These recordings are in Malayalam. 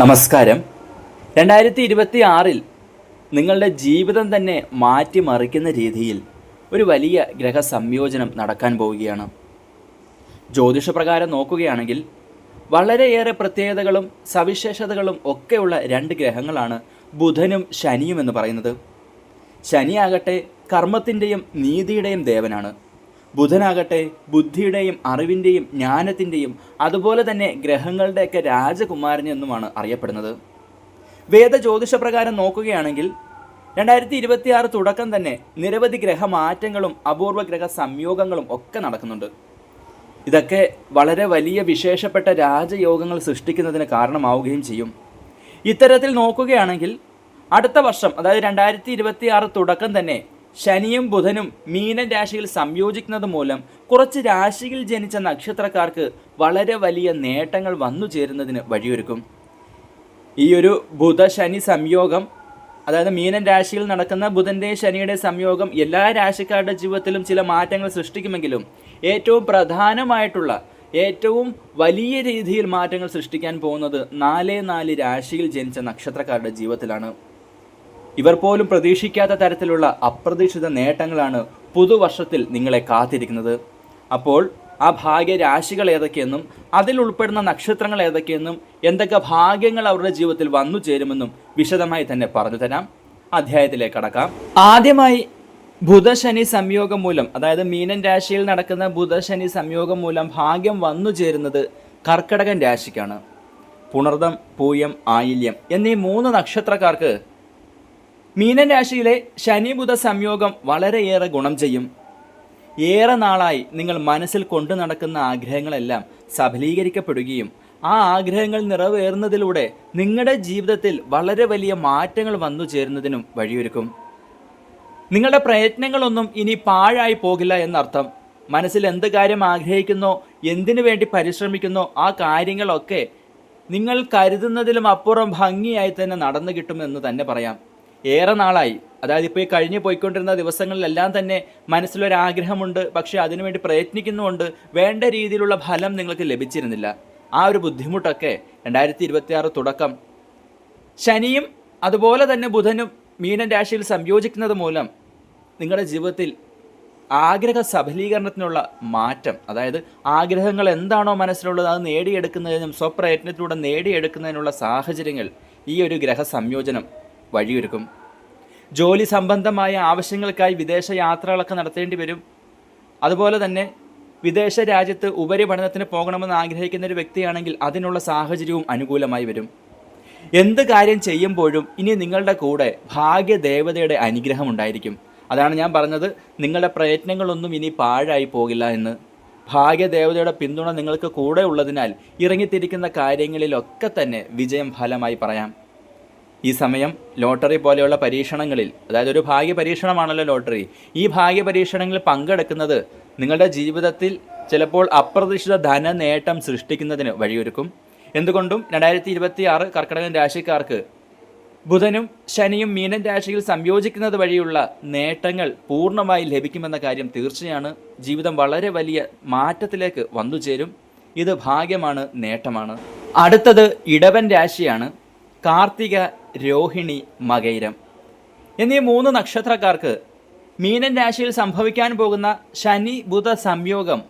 നമസ്കാരം. രണ്ടായിരത്തി ഇരുപത്തി ആറിൽ നിങ്ങളുടെ ജീവിതം തന്നെ മാറ്റിമറിക്കുന്ന രീതിയിൽ ഒരു വലിയ ഗ്രഹ സംയോജനം നടക്കാൻ പോവുകയാണ്. ജ്യോതിഷപ്രകാരം നോക്കുകയാണെങ്കിൽ വളരെയേറെ പ്രത്യേകതകളും സവിശേഷതകളും ഒക്കെയുള്ള രണ്ട് ഗ്രഹങ്ങളാണ് ബുധനും ശനിയും എന്ന് പറയുന്നത്. ശനിയാകട്ടെ കർമ്മത്തിന്റെയും നീതിയുടെയും ദേവനാണ്. ബുധനാകട്ടെ ബുദ്ധിയുടെയും അറിവിന്റെയും ജ്ഞാനത്തിന്റെയും അതുപോലെ തന്നെ ഗ്രഹങ്ങളുടെയൊക്കെ രാജകുമാരൻ എന്നുമാണ് അറിയപ്പെടുന്നത്. വേദ ജ്യോതിഷപ്രകാരം നോക്കുകയാണെങ്കിൽ രണ്ടായിരത്തി ഇരുപത്തിയാറ് തുടക്കം തന്നെ നിരവധി ഗ്രഹമാറ്റങ്ങളും അപൂർവ ഗ്രഹ സംയോഗങ്ങളും ഒക്കെ നടക്കുന്നുണ്ട്. ഇതൊക്കെ വളരെ വലിയ വിശേഷപ്പെട്ട രാജയോഗങ്ങൾ സൃഷ്ടിക്കുന്നതിന് കാരണമാവുകയും ചെയ്യും. ഇത്തരത്തിൽ നോക്കുകയാണെങ്കിൽ അടുത്ത വർഷം അതായത് രണ്ടായിരത്തി തുടക്കം തന്നെ ശനിയും ബുധനും മീനൻ രാശിയിൽ സംയോജിക്കുന്നത് മൂലം കുറച്ച് രാശിയിൽ ജനിച്ച നക്ഷത്രക്കാർക്ക് വളരെ വലിയ നേട്ടങ്ങൾ വന്നു ചേരുന്നതിന് വഴിയൊരുക്കും. ഈ ഒരു ബുധ-ശനി സംയോഗം അതായത് മീനൻ രാശിയിൽ നടക്കുന്ന ബുധന്റെ ശനിയുടെ സംയോഗം എല്ലാ രാശിക്കാരുടെ ജീവിതത്തിലും ചില മാറ്റങ്ങൾ സൃഷ്ടിക്കുമെങ്കിലും ഏറ്റവും പ്രധാനമായിട്ടുള്ള ഏറ്റവും വലിയ രീതിയിൽ മാറ്റങ്ങൾ സൃഷ്ടിക്കാൻ പോകുന്നത് നാല് നാല് രാശിയിൽ ജനിച്ച നക്ഷത്രക്കാരുടെ ജീവിതത്തിലാണ്. ഇവർ പോലും പ്രതീക്ഷിക്കാത്ത തരത്തിലുള്ള അപ്രതീക്ഷിത നേട്ടങ്ങളാണ് പുതുവർഷത്തിൽ നിങ്ങളെ കാത്തിരിക്കുന്നത്. അപ്പോൾ ആ ഭാഗ്യരാശികൾ ഏതൊക്കെയെന്നും അതിൽ ഉൾപ്പെടുന്ന നക്ഷത്രങ്ങൾ ഏതൊക്കെയെന്നും എന്തൊക്കെ ഭാഗ്യങ്ങൾ അവരുടെ ജീവിതത്തിൽ വന്നു ചേരുമെന്നും വിശദമായി തന്നെ പറഞ്ഞു തരാം. അധ്യായത്തിലേക്ക് കടക്കാം. ആദ്യമായി ബുധശനി സംയോഗം മൂലം അതായത് മീനൻ രാശിയിൽ നടക്കുന്ന ബുധശനി സംയോഗം മൂലം ഭാഗ്യം വന്നു ചേരുന്നത് കർക്കടകൻ രാശിക്കാണ്. പുണർദം പൂയം ആയില്യം എന്നീ മൂന്ന് നക്ഷത്രക്കാർക്ക് മീനൻ രാശിയിലെ ശനി ബുധ സംയോഗം വളരെയേറെ ഗുണം ചെയ്യും. ഏറെ നാളായി നിങ്ങൾ മനസ്സിൽ കൊണ്ടു നടക്കുന്ന ആഗ്രഹങ്ങളെല്ലാം സഫലീകരിക്കപ്പെടുകയും ആ ആഗ്രഹങ്ങൾ നിറവേറുന്നതിലൂടെ നിങ്ങളുടെ ജീവിതത്തിൽ വളരെ വലിയ മാറ്റങ്ങൾ വന്നു ചേരുന്നതിനും വഴിയൊരുക്കും. നിങ്ങളുടെ പ്രയത്നങ്ങളൊന്നും ഇനി പാഴായി പോകില്ല എന്നർത്ഥം. മനസ്സിൽ എന്ത് കാര്യം ആഗ്രഹിക്കുന്നോ എന്തിനു വേണ്ടി പരിശ്രമിക്കുന്നോ ആ കാര്യങ്ങളൊക്കെ നിങ്ങൾ കരുതുന്നതിലും അപ്പുറം ഭംഗിയായി തന്നെ നടന്നു കിട്ടുമെന്ന് തന്നെ പറയാം. ഏറെ നാളായി. അതായത് ഇപ്പോൾ ഈ കഴിഞ്ഞു പോയിക്കൊണ്ടിരുന്ന ദിവസങ്ങളിലെല്ലാം തന്നെ മനസ്സിലൊരാഗ്രഹമുണ്ട് പക്ഷേ അതിനുവേണ്ടി പ്രയത്നിക്കുന്നുമുണ്ട്. വേണ്ട രീതിയിലുള്ള ഫലം നിങ്ങൾക്ക് ലഭിച്ചിരുന്നില്ല. ആ ഒരു ബുദ്ധിമുട്ടൊക്കെ രണ്ടായിരത്തി ഇരുപത്തിയാറ് തുടക്കം. ശനിയും അതുപോലെ തന്നെ ബുധനും മീനൻ രാശിയിൽ സംയോജിക്കുന്നത് മൂലം നിങ്ങളുടെ ജീവിതത്തിൽ ആഗ്രഹ സഫലീകരണത്തിനുള്ള മാറ്റം അതായത് ആഗ്രഹങ്ങൾ എന്താണോ മനസ്സിലുള്ളത് അത് നേടിയെടുക്കുന്നതിനും സ്വപ്രയത്നത്തിലൂടെ നേടിയെടുക്കുന്നതിനുള്ള സാഹചര്യങ്ങൾ ഈ ഒരു ഗ്രഹ സംയോജനം വഴിയൊരുക്കും. ജോലി സംബന്ധമായ ആവശ്യങ്ങൾക്കായി വിദേശ യാത്രകളൊക്കെ നടത്തേണ്ടി വരും. അതുപോലെ തന്നെ വിദേശ രാജ്യത്ത് ഉപരിപഠനത്തിന് പോകണമെന്ന് ആഗ്രഹിക്കുന്ന ഒരു വ്യക്തിയാണെങ്കിൽ അതിനുള്ള സാഹചര്യവും അനുകൂലമായി വരും. എന്ത് കാര്യം ചെയ്യുമ്പോഴും ഇനി നിങ്ങളുടെ കൂടെ ഭാഗ്യദേവതയുടെ അനുഗ്രഹം ഉണ്ടായിരിക്കും. അതാണ് ഞാൻ പറഞ്ഞത്. നിങ്ങളുടെ പ്രയത്നങ്ങളൊന്നും ഇനി പാഴായി പോകില്ല എന്ന്. ഭാഗ്യദേവതയുടെ പിന്തുണ നിങ്ങൾക്ക് കൂടെ ഉള്ളതിനാൽ ഇറങ്ങിത്തിരിക്കുന്ന കാര്യങ്ങളിലൊക്കെ തന്നെ വിജയം ഫലമായി പറയാം. ഈ സമയം ലോട്ടറി പോലെയുള്ള പരീക്ഷണങ്ങളിൽ അതായത് ഒരു ഭാഗ്യ പരീക്ഷണമാണല്ലോ ലോട്ടറി ഈ ഭാഗ്യ പരീക്ഷണങ്ങളിൽ പങ്കെടുക്കുന്നത് നിങ്ങളുടെ ജീവിതത്തിൽ ചിലപ്പോൾ അപ്രതീക്ഷിത ധന നേട്ടം സൃഷ്ടിക്കുന്നതിന് വഴിയൊരുക്കും. എന്തുകൊണ്ടും രണ്ടായിരത്തി ഇരുപത്തി ആറ് കർക്കിടകൻ രാശിക്കാർക്ക് ബുധനും ശനിയും മീനൻ രാശിയിൽ സംയോജിക്കുന്നത് വഴിയുള്ള നേട്ടങ്ങൾ പൂർണമായി ലഭിക്കുമെന്ന കാര്യം തീർച്ചയാണ്. ജീവിതം വളരെ വലിയ മാറ്റത്തിലേക്ക് വന്നു ചേരും. ഇത് ഭാഗ്യമാണ് നേട്ടമാണ്. അടുത്തത് ഇടവൻ രാശിയാണ്. കാർത്തിക രോഹിണി മകൈരം എന്നീ മൂന്ന് നക്ഷത്രക്കാർക്ക് മീനൻ രാശിയിൽ സംഭവിക്കാൻ പോകുന്ന ശനി ബുധ സംയോഗം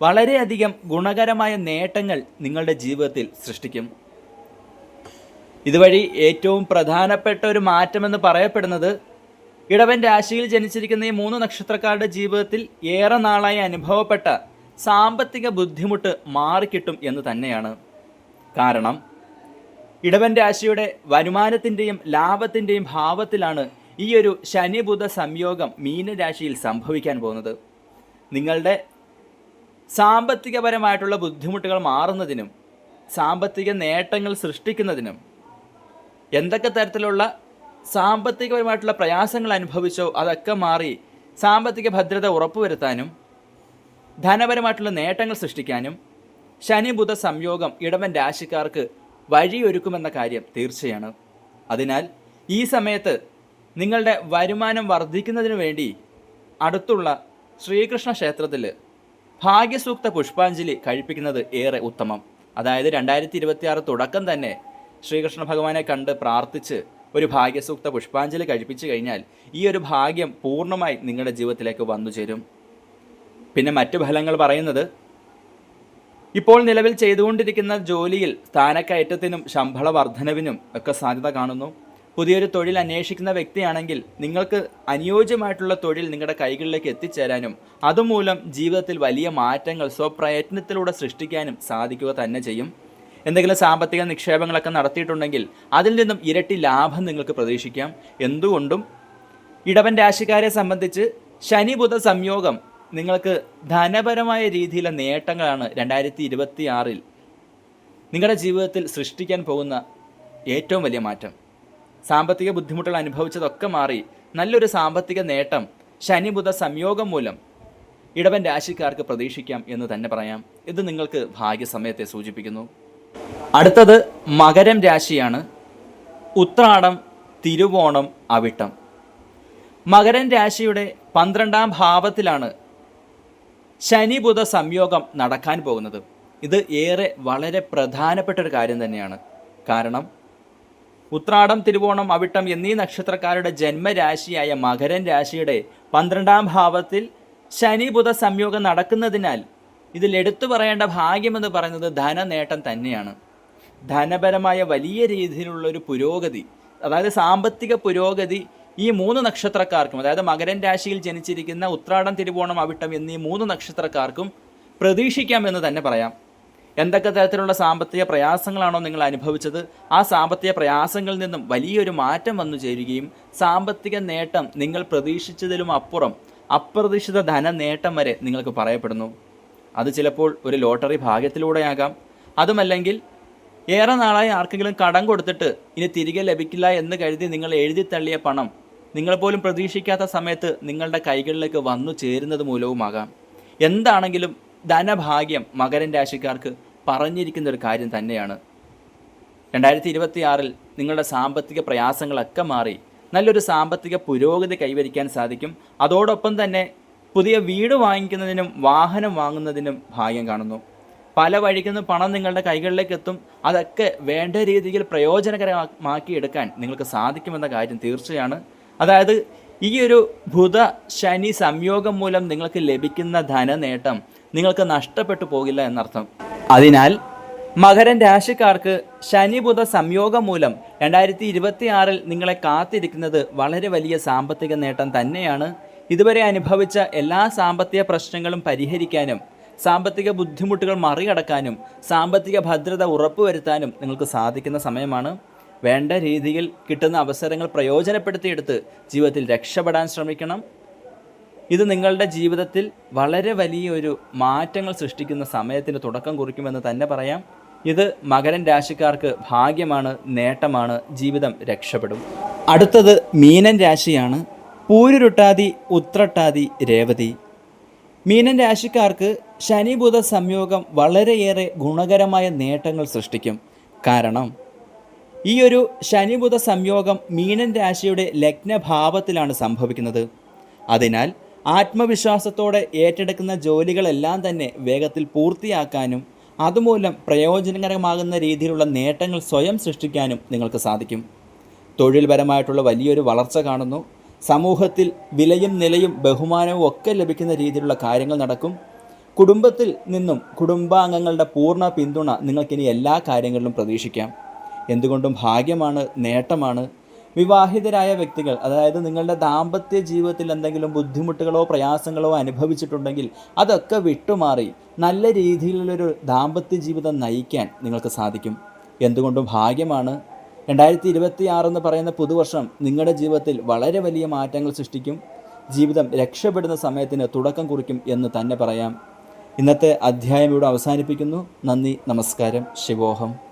വളരെയധികം ഗുണകരമായ നേട്ടങ്ങൾ നിങ്ങളുടെ ജീവിതത്തിൽ സൃഷ്ടിക്കും. ഇതുവഴി ഏറ്റവും പ്രധാനപ്പെട്ട ഒരു മാറ്റമെന്ന് പറയപ്പെടുന്നത് ഇടവൻ രാശിയിൽ ജനിച്ചിരിക്കുന്ന ഈ മൂന്ന് നക്ഷത്രക്കാരുടെ ജീവിതത്തിൽ ഏറെ നാളായി അനുഭവപ്പെട്ട സാമ്പത്തിക ബുദ്ധിമുട്ട് മാറിക്കിട്ടും എന്ന് തന്നെയാണ്. കാരണം ഇടവൻ രാശിയുടെ വരുമാനത്തിന്റെയും ലാഭത്തിന്റെയും ഭാവത്തിലാണ് ഈ ഒരു ശനി ബുധ സംയോഗം മീനരാശിയിൽ സംഭവിക്കാൻ പോകുന്നത്. നിങ്ങളുടെ സാമ്പത്തികപരമായിട്ടുള്ള ബുദ്ധിമുട്ടുകൾ മാറുന്നതിനും സാമ്പത്തിക നേട്ടങ്ങൾ സൃഷ്ടിക്കുന്നതിനും എന്തൊക്കെ തരത്തിലുള്ള സാമ്പത്തികപരമായിട്ടുള്ള പ്രയാസങ്ങൾ അനുഭവിച്ചോ അതൊക്കെ മാറി സാമ്പത്തിക ഭദ്രത ഉറപ്പുവരുത്താനും ധനപരമായിട്ടുള്ള നേട്ടങ്ങൾ സൃഷ്ടിക്കാനും ശനി ബുധ സംയോഗം ഇടവൻ രാശിക്കാർക്ക് വഴിയൊരുക്കുമെന്ന കാര്യം തീർച്ചയാണ്. അതിനാൽ ഈ സമയത്ത് നിങ്ങളുടെ വരുമാനം വർദ്ധിക്കുന്നതിന് വേണ്ടി അടുത്തുള്ള ശ്രീകൃഷ്ണ ക്ഷേത്രത്തിൽ ഭാഗ്യസൂക്ത പുഷ്പാഞ്ജലി കഴിപ്പിക്കുന്നത് ഏറെ ഉത്തമം. അതായത് രണ്ടായിരത്തി ഇരുപത്തി ആറ് തുടക്കം തന്നെ ശ്രീകൃഷ്ണ ഭഗവാനെ കണ്ട് പ്രാർത്ഥിച്ച് ഒരു ഭാഗ്യസൂക്ത പുഷ്പാഞ്ജലി കഴിപ്പിച്ചു കഴിഞ്ഞാൽ ഈ ഒരു ഭാഗ്യം പൂർണമായി നിങ്ങളുടെ ജീവിതത്തിലേക്ക് വന്നു ചേരും പിന്നെ മറ്റു ഫലങ്ങൾ പറയുന്നത് ഇപ്പോൾ നിലവിൽ ചെയ്തുകൊണ്ടിരിക്കുന്ന ജോലിയിൽ സ്ഥാനക്കയറ്റത്തിനും ശമ്പള വർധനവിനും ഒക്കെ സാധ്യത കാണുന്നു. പുതിയൊരു തൊഴിൽ അന്വേഷിക്കുന്ന വ്യക്തിയാണെങ്കിൽ നിങ്ങൾക്ക് അനുയോജ്യമായിട്ടുള്ള തൊഴിൽ നിങ്ങളുടെ കൈകളിലേക്ക് എത്തിച്ചേരാനും അതുമൂലം ജീവിതത്തിൽ വലിയ മാറ്റങ്ങൾ സ്വപ്രയത്നത്തിലൂടെ സൃഷ്ടിക്കാനും സാധിക്കുക തന്നെ ചെയ്യും. എന്തെങ്കിലും സാമ്പത്തിക നിക്ഷേപങ്ങളൊക്കെ നടത്തിയിട്ടുണ്ടെങ്കിൽ അതിൽ നിന്നും ഇരട്ടി ലാഭം നിങ്ങൾക്ക് പ്രതീക്ഷിക്കാം. എന്തുകൊണ്ടും ഇടവൻ രാശിക്കാരെ സംബന്ധിച്ച് ശനി ബുധ സംയോഗം നിങ്ങൾക്ക് ധനപരമായ രീതിയിലെ നേട്ടങ്ങളാണ് രണ്ടായിരത്തി ഇരുപത്തി ആറിൽ നിങ്ങളുടെ ജീവിതത്തിൽ സൃഷ്ടിക്കാൻ പോകുന്ന ഏറ്റവും വലിയ മാറ്റം. സാമ്പത്തിക ബുദ്ധിമുട്ടുകൾ അനുഭവിച്ചതൊക്കെ മാറി നല്ലൊരു സാമ്പത്തിക നേട്ടം ശനി ബുധ സംയോഗം മൂലം ഇടവൻ രാശിക്കാർക്ക് പ്രതീക്ഷിക്കാം എന്ന് തന്നെ പറയാം. ഇത് നിങ്ങൾക്ക് ഭാഗ്യസമയത്തെ സൂചിപ്പിക്കുന്നു. അടുത്തത് മകരം രാശിയാണ്. ഉത്രാടം തിരുവോണം അവിട്ടം. മകരൻ രാശിയുടെ പന്ത്രണ്ടാം ഭാവത്തിലാണ് ശനി ബുധ സംയോഗം നടക്കാൻ പോകുന്നത്. ഇത് ഏറെ വളരെ പ്രധാനപ്പെട്ട ഒരു കാര്യം തന്നെയാണ്. കാരണം ഉത്രാടം തിരുവോണം അവിട്ടം എന്നീ നക്ഷത്രക്കാരുടെ ജന്മരാശിയായ മകരൻ രാശിയുടെ പന്ത്രണ്ടാം ഭാവത്തിൽ ശനി ബുധ സംയോഗം നടക്കുന്നതിനാൽ ഇതിൽ എടുത്തു പറയേണ്ട ഭാഗ്യമെന്ന് പറയുന്നത് ധനനേട്ടം തന്നെയാണ്. ധനപരമായ വലിയ രീതിയിലുള്ള ഒരു പുരോഗതി അതായത് സാമ്പത്തിക പുരോഗതി ഈ മൂന്ന് നക്ഷത്രക്കാർക്കും അതായത് മകരൻ രാശിയിൽ ജനിച്ചിരിക്കുന്ന ഉത്രാടം തിരുവോണം അവിട്ടം എന്നീ മൂന്ന് നക്ഷത്രക്കാർക്കും പ്രതീക്ഷിക്കാമെന്ന് തന്നെ പറയാം. എന്തൊക്കെ തരത്തിലുള്ള സാമ്പത്തിക പ്രയാസങ്ങളാണോ നിങ്ങൾ അനുഭവിച്ചത്? ആ സാമ്പത്തിക പ്രയാസങ്ങളിൽ നിന്നും വലിയൊരു മാറ്റം വന്നു ചേരുകയും സാമ്പത്തിക നേട്ടം നിങ്ങൾ പ്രതീക്ഷിച്ചതിലും അപ്പുറം അപ്രതീക്ഷിത ധന നേട്ടം വരെ നിങ്ങൾക്ക് പറയപ്പെടുന്നു. അത് ചിലപ്പോൾ ഒരു ലോട്ടറി ഭാഗ്യത്തിലൂടെയാകാം. അതുമല്ലെങ്കിൽ ഏറെ നാളായി ആർക്കെങ്കിലും കടം കൊടുത്തിട്ട് ഇനി തിരികെ ലഭിക്കില്ല എന്ന് കരുതി നിങ്ങൾ എഴുതി തള്ളിയ പണം നിങ്ങൾ പോലും പ്രതീക്ഷിക്കാത്ത സമയത്ത് നിങ്ങളുടെ കൈകളിലേക്ക് വന്നു ചേരുന്നത് മൂലവുമാകാം. എന്താണെങ്കിലും ധനഭാഗ്യം മകരൻ രാശിക്കാർക്ക് പറഞ്ഞിരിക്കുന്ന ഒരു കാര്യം തന്നെയാണ്. രണ്ടായിരത്തി ഇരുപത്തിയാറിൽ നിങ്ങളുടെ സാമ്പത്തിക പ്രയാസങ്ങളൊക്കെ മാറി നല്ലൊരു സാമ്പത്തിക പുരോഗതി കൈവരിക്കാൻ സാധിക്കും. അതോടൊപ്പം തന്നെ പുതിയ വീട് വാങ്ങിക്കുന്നതിനും വാഹനം വാങ്ങുന്നതിനും ഭാഗ്യം കാണുന്നു. പല വഴിക്കുന്ന പണം നിങ്ങളുടെ കൈകളിലേക്ക് എത്തും. അതൊക്കെ വേണ്ട രീതിയിൽ പ്രയോജനകരമാക്കി എടുക്കാൻ നിങ്ങൾക്ക് സാധിക്കുമെന്ന കാര്യം തീർച്ചയാണ്. അതായത് ഈ ഒരു ബുധ ശനി സംയോഗം മൂലം നിങ്ങൾക്ക് ലഭിക്കുന്ന ധനനേട്ടം നിങ്ങൾക്ക് നഷ്ടപ്പെട്ടു പോകില്ല എന്നർത്ഥം. അതിനാൽ മകരൻ രാശിക്കാർക്ക് ശനി ബുധ സംയോഗം മൂലം രണ്ടായിരത്തി ഇരുപത്തി ആറിൽ നിങ്ങളെ കാത്തിരിക്കുന്നത് വളരെ വലിയ സാമ്പത്തിക നേട്ടം തന്നെയാണ്. ഇതുവരെ അനുഭവിച്ച എല്ലാ സാമ്പത്തിക പ്രശ്നങ്ങളും പരിഹരിക്കാനും സാമ്പത്തിക ബുദ്ധിമുട്ടുകൾ മറികടക്കാനും സാമ്പത്തിക ഭദ്രത ഉറപ്പുവരുത്താനും നിങ്ങൾക്ക് സാധിക്കുന്ന സമയമാണ്. വേണ്ട രീതിയിൽ കിട്ടുന്ന അവസരങ്ങൾ പ്രയോജനപ്പെടുത്തിയെടുത്ത് ജീവിതത്തിൽ രക്ഷപ്പെടാൻ ശ്രമിക്കണം. ഇത് നിങ്ങളുടെ ജീവിതത്തിൽ വളരെ വലിയൊരു മാറ്റങ്ങൾ സൃഷ്ടിക്കുന്ന സമയത്തിന് തുടക്കം കുറിക്കുമെന്ന് തന്നെ പറയാം. ഇത് മകരൻ രാശിക്കാർക്ക് ഭാഗ്യമാണ് നേട്ടമാണ് ജീവിതം രക്ഷപ്പെടും. അടുത്തത് മീനൻ രാശിയാണ്. പൂരുരുട്ടാതി ഉത്രട്ടാതി രേവതി. മീനൻ രാശിക്കാർക്ക് ശനിബുധ സംയോഗം വളരെയേറെ ഗുണകരമായ നേട്ടങ്ങൾ സൃഷ്ടിക്കും. കാരണം ഈ ഒരു ശനിബുധ സംയോഗം മീനൻ രാശിയുടെ ലഗ്നഭാവത്തിലാണ് സംഭവിക്കുന്നത്. അതിനാൽ ആത്മവിശ്വാസത്തോടെ ഏറ്റെടുക്കുന്ന ജോലികളെല്ലാം തന്നെ വേഗത്തിൽ പൂർത്തിയാക്കാനും അതുമൂലം പ്രയോജനകരമാകുന്ന രീതിയിലുള്ള നേട്ടങ്ങൾ സ്വയം സൃഷ്ടിക്കാനും നിങ്ങൾക്ക് സാധിക്കും. തൊഴിൽപരമായിട്ടുള്ള വലിയൊരു വളർച്ച കാണുന്നു. സമൂഹത്തിൽ വിലയും നിലയും ബഹുമാനവും ഒക്കെ ലഭിക്കുന്ന രീതിയിലുള്ള കാര്യങ്ങൾ നടക്കും. കുടുംബത്തിൽ നിന്നും കുടുംബാംഗങ്ങളുടെ പൂർണ പിന്തുണ നിങ്ങൾക്കിനി എല്ലാ കാര്യങ്ങളിലും പ്രതീക്ഷിക്കാം. എന്തുകൊണ്ടും ഭാഗ്യമാണ് നേട്ടമാണ്. വിവാഹിതരായ വ്യക്തികൾ അതായത് നിങ്ങളുടെ ദാമ്പത്യ ജീവിതത്തിൽ എന്തെങ്കിലും ബുദ്ധിമുട്ടുകളോ പ്രയാസങ്ങളോ അനുഭവിച്ചിട്ടുണ്ടെങ്കിൽ അതൊക്കെ വിട്ടുമാറി നല്ല രീതിയിലുള്ളൊരു ദാമ്പത്യ ജീവിതം നയിക്കാൻ നിങ്ങൾക്ക് സാധിക്കും. എന്തുകൊണ്ടും ഭാഗ്യമാണ്. രണ്ടായിരത്തി ഇരുപത്തി എന്ന് പറയുന്ന പുതുവർഷം നിങ്ങളുടെ ജീവിതത്തിൽ വളരെ വലിയ മാറ്റങ്ങൾ സൃഷ്ടിക്കും. ജീവിതം രക്ഷപ്പെടുന്ന സമയത്തിന് തുടക്കം കുറിക്കും എന്ന് തന്നെ പറയാം. ഇന്നത്തെ അധ്യായം ഇവിടെ അവസാനിപ്പിക്കുന്നു. നന്ദി നമസ്കാരം. ശിവോഹം.